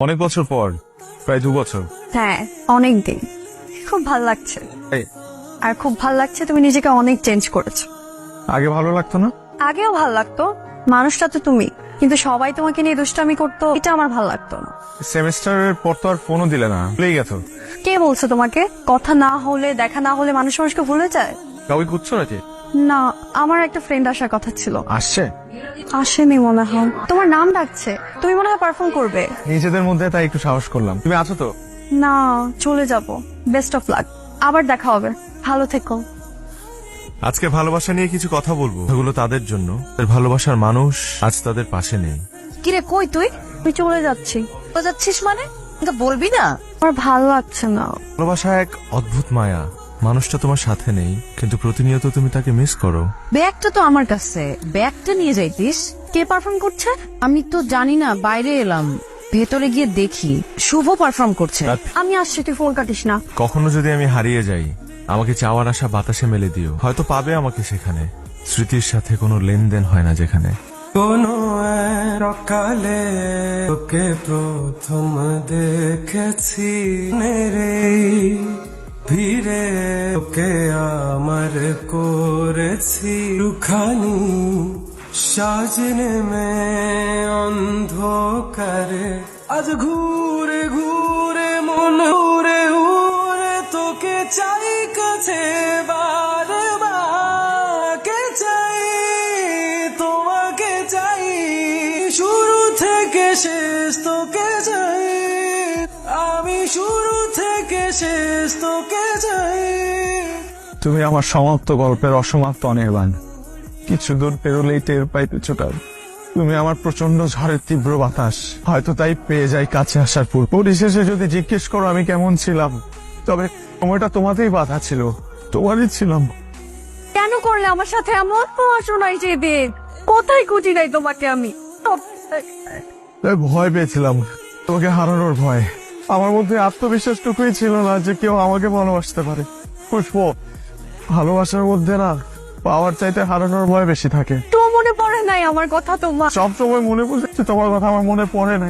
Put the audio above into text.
অনেক বছর পর প্রায় দু বছর। হ্যাঁ অনেক দিন। খুব ভালো লাগছে। এই আর খুব ভালো লাগছে তুমি নিজেকে অনেক চেঞ্জ করেছ। আগে ভালো লাগতো না? আগেও ভালো লাগতো। মানুষটা তো তুমি। কিন্তু সবাই তোমাকে নিয়ে দুষ্টামি করতো এটা আমার ভালো লাগতো না। সেমিস্টারের পর তো আর ফোনও দিলে না ভুলেই গেছো। কে বলছো তোমাকে? কথা না হলে দেখা না হলে মানুষ মানুষকে ভুলে যায়? কাউকে খুঁজছো নাকি? না আমার একটা ফ্রেন্ড আসার কথা ছিল। আসছে? আসেনি মনে হয়। তোমার নাম ডাকছে। তুমি মনে হয় পারফর্ম করবে। নিজেদের মধ্যে তাই একটু সাহস করলাম। তুমি আছো তো? না চলে যাব। বেস্ট অফ লাক আবার দেখা হবে। ভালো থেকো। আজকে ভালোবাসা নিয়ে কিছু কথা বলব। এগুলো তাদের জন্য। তাদের ভালোবাসার মানুষ আজ তাদের পাশে নেই। কিরে কই তুই? তুই চলে যাচ্ছি। তো যাচ্ছিস মানে? বলবি না? আমার ভালো লাগছে না। ভালোবাসা এক অদ্ভুত মায়া। মানুষটা তোমার সাথে নেই কিন্তু প্রতিনিয়ত তুমি তাকে মিস করো। ব্যাগটা তো আমার কাছে। ব্যাগটা নিয়ে যাইতিস? কে পারফর্ম করছে? আমি তো জানি না বাইরে এলাম। ভেতরে গিয়ে দেখি শুভ পারফর্ম করছে। আমি আসছি তুই ফোন কাটিস না। কখনো যদি আমি হারিয়ে যাই আমাকে চাওয়ার আশা বাতাসে মেলে দিও। হয়তো পাবে আমাকে সেখানে। স্মৃতির সাথে কোনো লেনদেন হয় না যেখানে। কোনো সকালে তোকে প্রথম দেখেছি। রে। ভিড়ে তোকে আমার করেছি রুখানি। সাজনে মে অন্ধকারে। আজ ঘুরে ঘুরে মন উড়ে উড়ে তোকে চাই কাছে চাই? তোমাকে চাই। শুরু থেকে শেষ তোকে চাই। আমি শুরু শেষ তোকে চাই তুমি আমার সমাপ্ত গল্পের অসমাপ্ত অনির্বাণ। কিছু দূর পেরোলেই টের পাই কিছুটা। তুমি আমার প্রচণ্ড ঝড়ের তীব্র বাতাস। হয়তো তাই পেয়ে যাই কাছে আসার পূর্ব। পরিশেষে যদি জিজ্ঞেস করো আমি কেমন ছিলাম তবে সময়টা তোমাতেই বাধা ছিল। তোমারই ছিলাম। কেন করলে আমার সাথে এমন পড়াশোনায় সেদিন কোথায় খুঁজি নাই তোমাকে আমি? ভয় পেয়েছিলাম। তোমাকে হারানোর ভয়। আমার মধ্যে আত্মবিশ্বাসটুকুই ছিল না যে কেউ আমাকে ভালোবাসতে পারে। পুষ্প ভালোবাসার মধ্যে না পাওয়ার চাইতে হারানোর ভয় বেশি থাকে। তো মনে পড়ে নাই আমার কথা তোমার। সব সময় মনে পড়ছে তোমার কথা আমার মনে পড়ে না